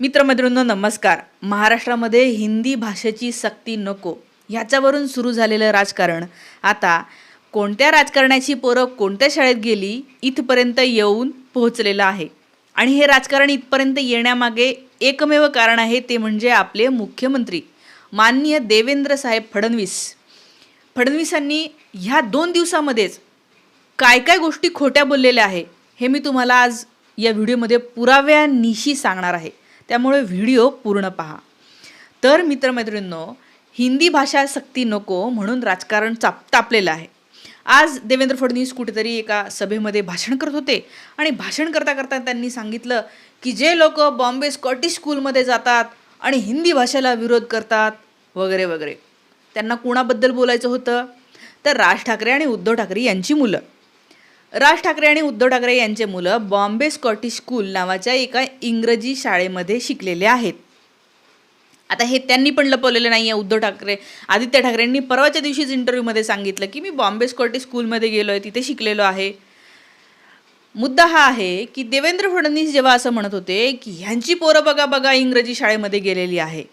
मित्रमैत्रिणींनो नमस्कार. महाराष्ट्रामध्ये हिंदी भाषेची सक्ती नको. ह्याच्यावरून सुरू झालेलं राजकारण. आता कोणत्या राजकारणाची पोरं कोणत्या शाळेत गेली इथपर्यंत येऊन पोहोचलेलं आहे? आणि हे राजकारण इथपर्यंत येण्यामागे एकमेव कारण आहे ते म्हणजे आपले मुख्यमंत्री माननीय देवेंद्र साहेब फडणवीस. फडणवीसांनी ह्या दोन दिवसामध्येच काय काय गोष्टी खोट्या बोललेल्या आहे हे मी तुम्हाला आज या व्हिडिओमध्ये पुराव्यानिशी सांगणार आहे. त्यामुळे व्हिडिओ पूर्ण पहा. तर मित्रमैत्रिणींनो हिंदी भाषा सक्ती नको म्हणून राजकारण चाप तापलेलं आहे. आज देवेंद्र फडणवीस कुठेतरी एका सभेमध्ये भाषण करत होते आणि भाषण करता करता त्यांनी सांगितलं की जे लोक बॉम्बे स्कॉटिश स्कूलमध्ये जातात आणि हिंदी भाषेला विरोध करतात वगैरे वगैरे. त्यांना कुणाबद्दल बोलायचं होतं? तर राज ठाकरे आणि उद्धव ठाकरे यांची मुलं. राज ठाकरे आणि उद्धव ठाकरे यांचे मुलं बॉम्बे स्कॉटिश स्कूल नावाच्या एका इंग्रजी शाळेमध्ये शिकलेले आहेत. आता हे त्यांनी पण लपवलेलं नाही आहे उद्धव ठाकरे आदित्य ठाकरेंनी परवाच्या दिवशीच इंटरव्ह्यूमध्ये सांगितलं की मी बॉम्बे स्कॉटिश स्कूलमध्ये गेलो आहे तिथे शिकलेलो आहे. मुद्दा हा आहे की देवेंद्र फडणवीस जेव्हा असं म्हणत होते की ह्यांची पोरं बघा बघा इंग्रजी शाळेमध्ये गेलेली आहे.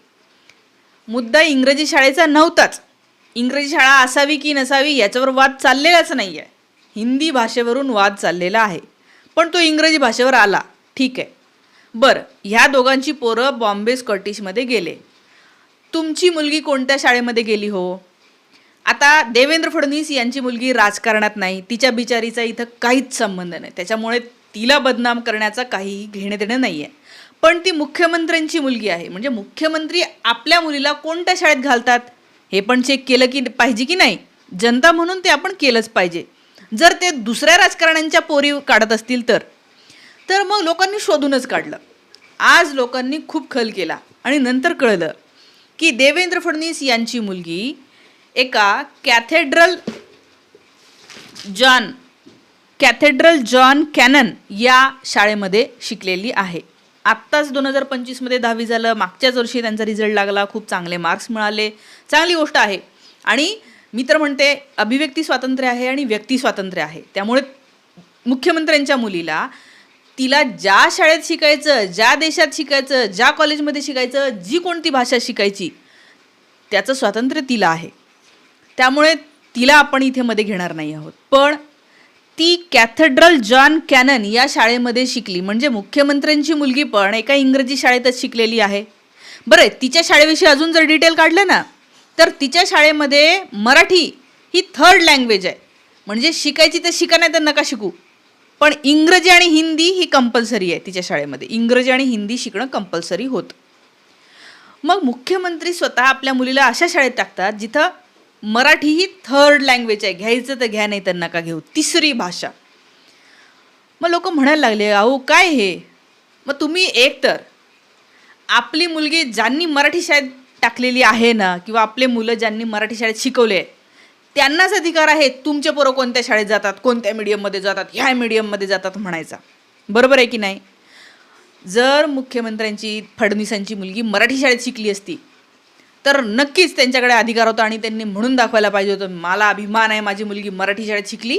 मुद्दा इंग्रजी शाळेचा नव्हताच. इंग्रजी शाळा असावी की नसावी याच्यावर वाद चाललेलाच नाही आहे हिंदी भाषेवरून वाद चाललेला आहे. पण तो इंग्रजी भाषेवर आला. ठीक आहे. बरं ह्या दोघांची पोरं बॉम्बे स्कॉटिशमध्ये गेले. तुमची मुलगी कोणत्या शाळेमध्ये गेली हो? आता देवेंद्र फडणवीस यांची मुलगी राजकारणात नाही. तिच्या बिचारीचा इथं काहीच संबंध नाही. त्याच्यामुळे तिला बदनाम करण्याचा काहीही घेणं देणं नाही आहे पण ती मुख्यमंत्र्यांची मुलगी आहे. म्हणजे मुख्यमंत्री आपल्या मुलीला कोणत्या शाळेत घालतात? हे पण चेक केलं की पाहिजे की नाही? जनता म्हणून ते आपण केलंच पाहिजे. जर ते दुसऱ्या राजकारण्यांच्या पोरी काढत असतील तर. तर मग लोकांनी शोधूनच काढलं. आज लोकांनी खूप खल केला आणि नंतर कळलं की देवेंद्र फडणवीस यांची मुलगी एका cathedral John cathedral John Connon या शाळेमध्ये शिकलेली आहे. आत्ताच दोन हजार पंचवीसमध्ये दहावी झालं. मागच्याच वर्षी त्यांचा रिझल्ट लागला. खूप चांगले मार्क्स मिळाले. चांगली गोष्ट आहे. आणि मी तर म्हणते अभिव्यक्ती स्वातंत्र्य आहे आणि व्यक्ती स्वातंत्र्य आहे. त्यामुळे मुख्यमंत्र्यांच्या मुलीला तिला ज्या शाळेत शिकायचं ज्या देशात शिकायचं ज्या कॉलेजमध्ये शिकायचं जी कोणती भाषा शिकायची त्याचं स्वातंत्र्य तिला आहे. त्यामुळे तिला आपण इथे मध्ये घेणार नाही आहोत. पण ती कॅथेड्रल जॉन कॅनन या शाळेमध्ये शिकली. म्हणजे मुख्यमंत्र्यांची मुलगी पण एका इंग्रजी शाळेतच शिकलेली आहे. बरं तिच्या शाळेविषयी अजून जर डिटेल काढलं ना तर तिच्या शाळेमध्ये मराठी ही थर्ड लँग्वेज आहे. म्हणजे शिकायची तर शिका नाही तर नका शिकू. पण इंग्रजी आणि हिंदी ही कंपल्सरी आहे तिच्या शाळेमध्ये. इंग्रजी आणि हिंदी शिकणं कंपल्सरी होतं. मग मुख्यमंत्री स्वतः आपल्या मुलीला अशा शाळेत टाकतात जिथं मराठी ही थर्ड लँग्वेज आहे. घ्यायचं तर घ्या नाही तर नका घेऊ. तिसरी भाषा. मग लोक म्हणायला लागले अहो काय हे? मग तुम्ही एकतर आपली मुलगी ज्यांनी मराठी शाळेत टाकलेली आहे ना किंवा आपले मुलं ज्यांनी मराठी शाळेत शिकवले त्यांनाच अधिकार आहे तुमचे पोरं कोणत्या शाळेत जातात कोणत्या मीडियममध्ये जातात ह्या मीडियममध्ये जातात म्हणायचा. बरोबर आहे की नाही? जर मुख्यमंत्र्यांची फडणवीसांची मुलगी मराठी शाळेत शिकली असती तर नक्कीच त्यांच्याकडे अधिकार होता आणि त्यांनी म्हणून दाखवायला पाहिजे होतं मला अभिमान आहे माझी मुलगी मराठी शाळेत शिकली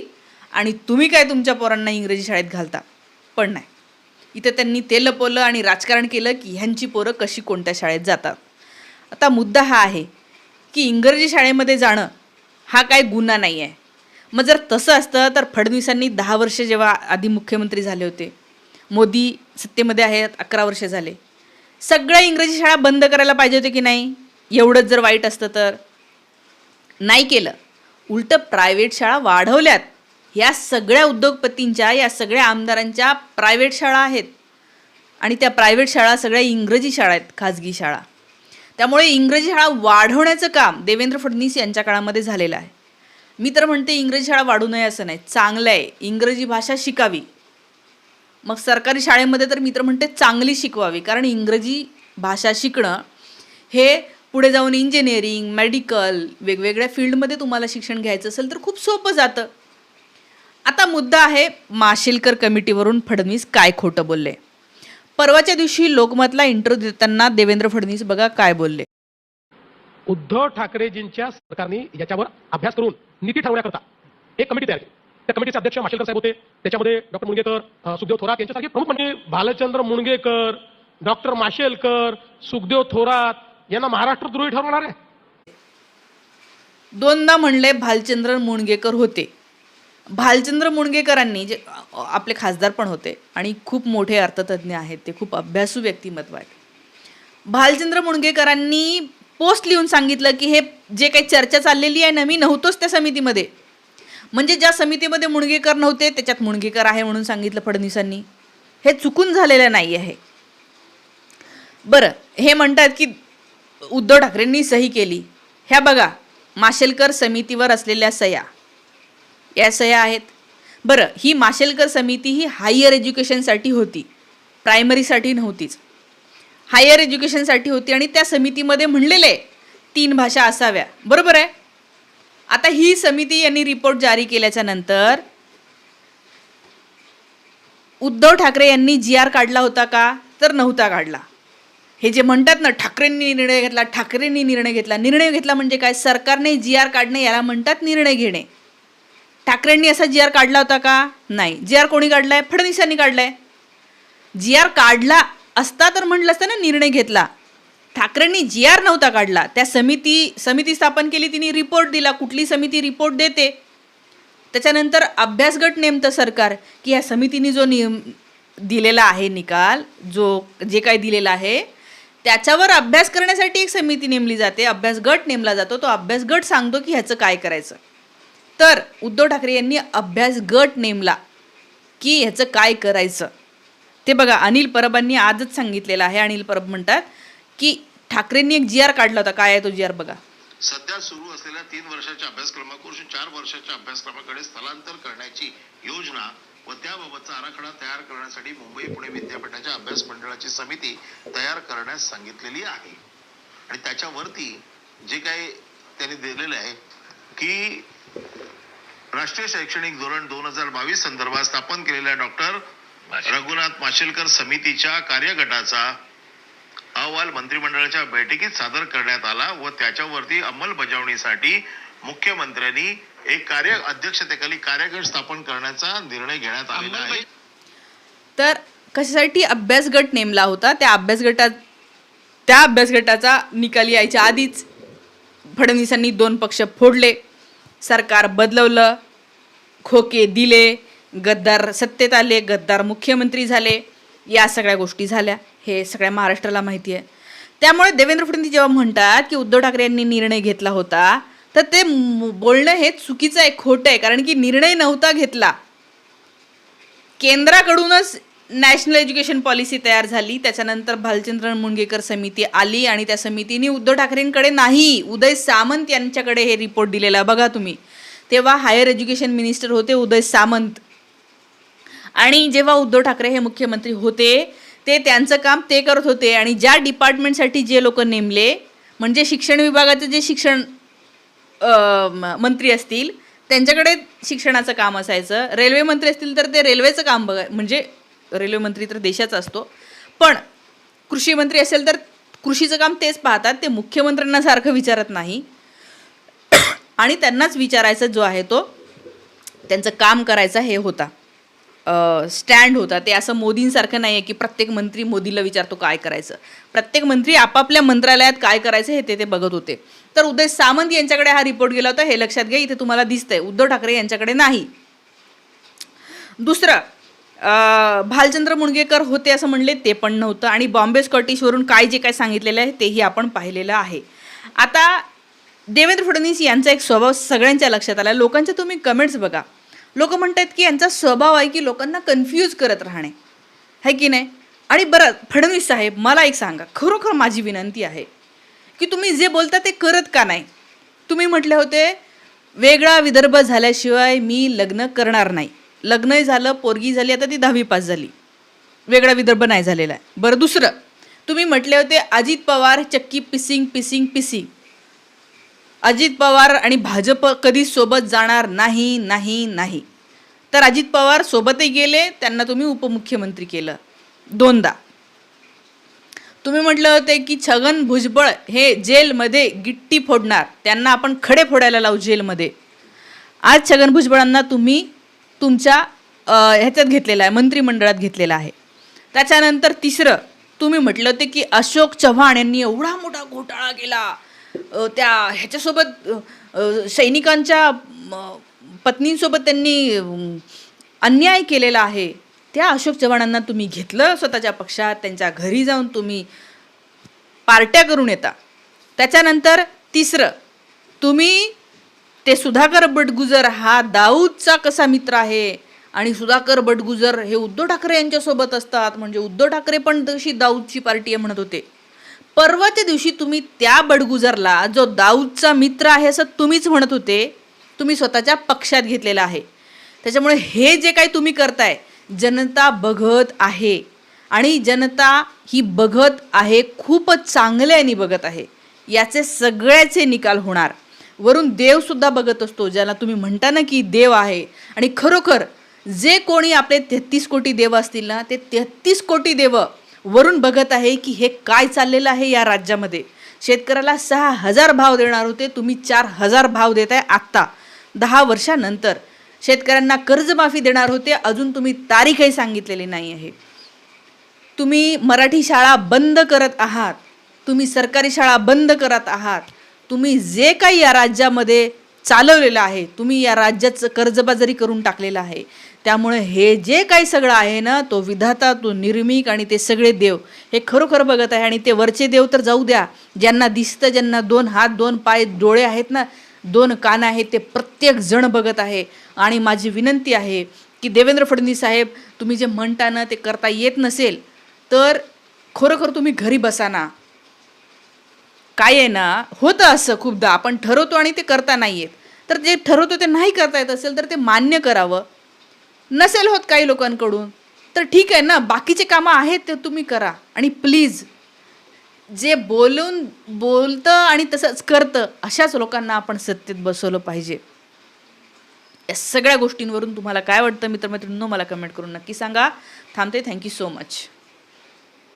आणि तुम्ही काय तुमच्या पोरांना इंग्रजी शाळेत घालता? पण नाही. इथं त्यांनी ते लपवलं आणि राजकारण केलं की ह्यांची पोरं कशी कोणत्या शाळेत जातात. आता मुद्दा हा आहे की इंग्रजी शाळेमध्ये जाणं हा काय गुन्हा नाही आहे मग जर तसं असतं तर फडणवीसांनी दहा वर्ष जेव्हा आधी मुख्यमंत्री झाले होते मोदी सत्तेमध्ये आहेत अकरा वर्ष झाले. सगळ्या इंग्रजी शाळा बंद करायला पाहिजे होते की नाही? एवढंच जर वाईट असतं तर? नाही केलं. उलटं प्रायव्हेट शाळा वाढवल्यात. या सगळ्या उद्योगपतींच्या या सगळ्या आमदारांच्या प्रायव्हेट शाळा आहेत. आणि त्या प्रायव्हेट शाळा सगळ्या इंग्रजी शाळा आहेत खाजगी शाळा. त्यामुळे इंग्रजी शाळा वाढवण्याचं काम देवेंद्र फडणवीस यांच्या काळामध्ये झालेलं आहे. मी तर म्हणते इंग्रजी शाळा वाढू नये असं नाही चांगलं आहे. इंग्रजी भाषा शिकावी. मग सरकारी शाळेमध्ये तर मी तर म्हणते चांगली शिकवावी कारण इंग्रजी भाषा शिकणं हे पुढे जाऊन इंजिनिअरिंग मेडिकल वेगवेगळ्या फील्डमध्ये तुम्हाला शिक्षण घ्यायचं असेल तर खूप सोपं जातं. आता मुद्दा आहे माशेलकर कमिटीवरून फडणवीस काय खोटं बोलले. परवाच्या दिवशी लोकमतला इंटरव्ह्यू देताना देवेंद्र फडणवीस बघा काय बोलले. उद्धव ठाकरेजींच्या सरकारने याच्यावर अभ्यास करून नीती ठरवण्याकरता एक कमिटी तयार केली. त्या कमिटीचे अध्यक्ष माशेलकर साहेब होते. त्याच्यामध्ये डॉक्टर मुणगेकर सुखदेव थोरात यांच्यासारखे प्रमुख म्हणजे भालचंद्र मुणगेकर डॉक्टर माशेलकर सुखदेव थोरात यांना महाराष्ट्रद्रोही ठरवणार आहे. दोनदा म्हणले भालचंद्र मुणगेकर होते. भालचंद्र मुणगेकरांनी जे आपले खासदार पण होते आणि खूप मोठे अर्थतज्ञ आहेत ते खूप अभ्यासू व्यक्तिमत्व आहेत. भालचंद्र मुणगेकरांनी पोस्ट लिहून सांगितलं की हे जे काही चर्चा चाललेली आहे ना मी नव्हतोच त्या समितीमध्ये. म्हणजे ज्या समितीमध्ये मुणगेकर नव्हते त्याच्यात मुणगेकर आहे म्हणून सांगितलं फडणवीसांनी. हे चुकून झालेलं नाही आहे. बरं हे म्हणतात की उद्धव ठाकरेंनी सही केली. ह्या बघा माशेलकर समितीवर असलेल्या सह्या. या सह्या आहेत. बरं ही माशेलकर समिती ही हायर एज्युकेशनसाठी होती. प्रायमरीसाठी नव्हतीच. हायर एज्युकेशनसाठी होती आणि त्या समितीमध्ये म्हणलेलं आहे तीन भाषा असाव्या. बरोबर आहे? आता ही समिती यांनी रिपोर्ट जारी केल्याच्यानंतर उद्धव ठाकरे यांनी जी आर काढला होता का? तर नव्हता काढला. हे जे म्हणतात ना ठाकरेंनी निर्णय घेतला ठाकरेंनी निर्णय घेतला. निर्णय घेतला म्हणजे काय? सरकारने जी आर काढणे याला म्हणतात निर्णय घेणे. ठाकरेंनी असा जी आर काढला होता का? नाही. जी आर कोणी काढलाय? फडणवीसांनी काढलाय. जी आर काढला असता तर म्हटलं असतं ना निर्णय घेतला. ठाकरेंनी जी आर नव्हता काढला. त्या समिती समिती स्थापन केली तिने रिपोर्ट दिला. कुठली समिती रिपोर्ट देते? त्याच्यानंतर अभ्यास गट नेमतं सरकार की या समितीने जो नियम दिलेला आहे निकाल जो जे काय दिलेला आहे त्याच्यावर अभ्यास करण्यासाठी एक समिती नेमली जाते. अभ्यास गट नेमला जातो. तो अभ्यासगट सांगतो की ह्याचं काय करायचं. तर उद्धव ठाकरे यांनी अभ्यास गट नेमला की ह्याचं काय करायचं. ते बघा अनिल परबांनी आजच सांगितलेलं आहे. अनिल परब म्हणतात की ठाकरेंनी एक जी आर काढला होता. काय आहे तो जी आर बघा. सध्या सुरू असलेल्या तीन वर्षाच्या अभ्यासक्रमाकडून चार वर्षाच्या अभ्यासक्रमाकडे स्थलांतर करण्याची योजना व त्याबाबतचा आराखडा तयार करण्यासाठी मुंबई पुणे विद्यापीठाच्या अभ्यास मंडळाची समिती तयार करण्यास सांगितलेली आहे. आणि त्याच्यावरती जे काही त्यांनी दिलेलं आहे की राष्ट्रीय शैक्षणिक धोरण दोन हजार बावीस संदर्भात स्थापन केलेल्या डॉक्टर रघुनाथ माशेलकर समितीच्या कार्यगटाचा अहवाल मंत्रिमंडळाच्या बैठकीत सादर करण्यात आला व त्याच्यावरती अंमलबजावणीसाठी मुख्यमंत्र्यांनी एक कार्य अध्यक्षतेखाली कार्यगट स्थापन करण्याचा निर्णय घेण्यात आलेला आहे. तर कशासाठी अभ्यास गट नेमला होता? त्या अभ्यास गटात त्या अभ्यास गटाचा निकाल यायच्या आधीच फडणवीसांनी दोन पक्ष फोडले. सरकार बदलवलं खोके दिले गद्दार सत्तेत आले गद्दार मुख्यमंत्री झाले या सगळ्या गोष्टी झाल्या. हे सगळ्या महाराष्ट्राला माहिती आहे. त्यामुळे देवेंद्र फडणवीस जेव्हा म्हणतात की उद्धव ठाकरे यांनी निर्णय घेतला होता तर ते बोलणं हे चुकीचं आहे खोटं आहे. कारण की निर्णय नव्हता घेतला. केंद्राकडूनच नॅशनल एज्युकेशन पॉलिसी तयार झाली. त्याच्यानंतर भालचंद्र मुणगेकर समिती आली आणि त्या समितीने उद्धव ठाकरेंकडे नाही उदय सामंत यांच्याकडे हे रिपोर्ट दिलेला बघा तुम्ही. तेव्हा हायर एज्युकेशन मिनिस्टर होते उदय सामंत. आणि जेव्हा उद्धव ठाकरे हे मुख्यमंत्री होते ते त्यांचं काम ते करत होते आणि ज्या डिपार्टमेंटसाठी जे लोक नेमले म्हणजे शिक्षण विभागाचे जे शिक्षण मंत्री असतील त्यांच्याकडे शिक्षणाचं काम असायचं. रेल्वे मंत्री असतील तर ते रेल्वेचं काम बघा म्हणजे रेल्वे मंत्री तर देशाचा असतो. पण कृषी मंत्री असेल तर कृषीचं काम तेच पाहतात ते मुख्यमंत्र्यांना सारखं विचारत नाही. आणि त्यांनाच विचारायचा जो आहे तो त्यांचं काम करायचा हे होता. स्टँड होता. ते असं मोदींसारखं नाही आहे की प्रत्येक मंत्री मोदीला विचारतो काय करायचं. प्रत्येक मंत्री आपापल्या मंत्रालयात काय करायचं हे ते ते बघत होते. तर उदय सामंत यांच्याकडे हा रिपोर्ट गेला होता हे लक्षात घ्या इथे तुम्हाला दिसतंय. उद्धव ठाकरे यांच्याकडे नाही. दुसरं भालचंद्र मुणगेकर होते असं म्हणले ते पण नव्हतं. आणि बॉम्बे स्कॉटिशवरून काय जे काय सांगितलेलं आहे तेही आपण पाहिलेलं आहे. आता देवेंद्र फडणवीस यांचा एक स्वभाव सगळ्यांच्या लक्षात आला. लोकांच्या तुम्ही कमेंट्स बघा. लोक म्हणतात की यांचा स्वभाव आहे की लोकांना कन्फ्यूज करत राहणे. है की नाही? आणि बरं फडणवीस साहेब मला एक सांगा. खरोखर माझी विनंती आहे की तुम्ही जे बोलता ते करत का नाही? तुम्ही म्हटले होते वेगळा विदर्भ झाल्याशिवाय मी लग्न करणार नाही. लग्नही झालं पोरगी झाली आता ती दहावी पास झाली. वेगळा विदर्भ नाही झालेला आहे. बरं दुसरं. तुम्ही म्हटले होते अजित पवार चक्की pissing pissing pissing. Ajit Pawar आणि भाजप कधी सोबत जाणार नाही नाही नाही. तर अजित पवार सोबतही गेले त्यांना तुम्ही उपमुख्यमंत्री केलं. दोनदा. तुम्ही म्हटलं होते की छगन भुजबळ हे जेलमध्ये गिट्टी फोडणार. त्यांना आपण खडे फोडायला लावू जेलमध्ये. आज छगन भुजबळांना तुम्ही तुमच्या ह्याच्यात घेतलेला आहे मंत्रिमंडळात घेतलेला आहे. त्याच्यानंतर तिसरं तुम्ही म्हटलं होते की अशोक चव्हाण यांनी एवढा मोठा घोटाळा केला. त्या ह्याच्यासोबत सैनिकांच्या पत्नींसोबत त्यांनी अन्याय केलेला आहे. त्या अशोक चव्हाणांना तुम्ही घेतलं स्वतःच्या पक्षात त्यांच्या घरी जाऊन तुम्ही पार्ट्या करून येता. त्याच्यानंतर तिसरं तुम्ही ते सुधाकर बटगुजर हा दाऊदचा कसा मित्र आहे? आणि सुधाकर बटगुजर हे उद्धव ठाकरे यांच्यासोबत असतात. म्हणजे उद्धव ठाकरे पण तशी दाऊदची पार्टी आहे म्हणत होते. परवाच्या दिवशी तुम्ही त्या बडगुजरला जो दाऊदचा मित्र आहे असं तुम्हीच म्हणत होते तुम्ही स्वतःच्या पक्षात घेतलेला आहे. त्याच्यामुळे हे जे काही तुम्ही करताय जनता बघत आहे. आणि जनता ही बघत आहे खूपच चांगल्याने बघत आहे. याचे सगळ्याचे निकाल होणार. वरून देवसुद्धा बघत असतो ज्याला तुम्ही म्हणता ना की देव आहे. आणि खरोखर जे कोणी आपले तेहतीस कोटी देव असतील ना ते तेहतीस कोटी देव वरून बघत आहे की हे काय चाललेलं आहे या राज्यामध्ये. शेतकऱ्याला सहा हजार भाव देणार होते तुम्ही चार हजार भाव देत आहे आत्ता. दहा वर्षानंतर शेतकऱ्यांना कर्जमाफी देणार होते अजून तुम्ही तारीखही सांगितलेली नाही आहे. तुम्ही मराठी शाळा बंद करत आहात तुम्ही सरकारी शाळा बंद करत आहात तुम्ही जे काही या राज्यामध्ये चालवलेलं आहे तुम्ही या राज्याचं कर्जबाजारी करून टाकलेलं आहे. त्यामुळे हे जे काही सगळं आहे ना तो विधाता तो निर्मिक आणि ते सगळे देव हे खरोखर बघत आहे. आणि ते वरचे देव तर जाऊ द्या ज्यांना दिसतं ज्यांना दोन हात दोन पाय डोळे आहेत ना दोन कान आहेत ते प्रत्येक जण बघत आहे. आणि माझी विनंती आहे की देवेंद्र फडणवीस साहेब तुम्ही जे म्हणता ना ते करता येत नसेल तर खरोखर तुम्ही घरी बसा ना. काय आहे ना होतं असं खूपदा. आपण ठरवतो आणि ते करता नाही येत तर जे ठरवतो ते नाही करता येत असेल तर ते मान्य करावं. नसेल होत काही लोकांकडून तर ठीक आहे ना बाकीचे कामं आहेत ते तुम्ही करा. आणि प्लीज जे बोलून बोलतं आणि तसंच करतं अशाच लोकांना आपण सत्तेत बसवलं पाहिजे. या सगळ्या गोष्टींवरून तुम्हाला काय वाटतं मित्रमैत्रिणींनो मला कमेंट करून नक्की सांगा. थांबते. Thank you so much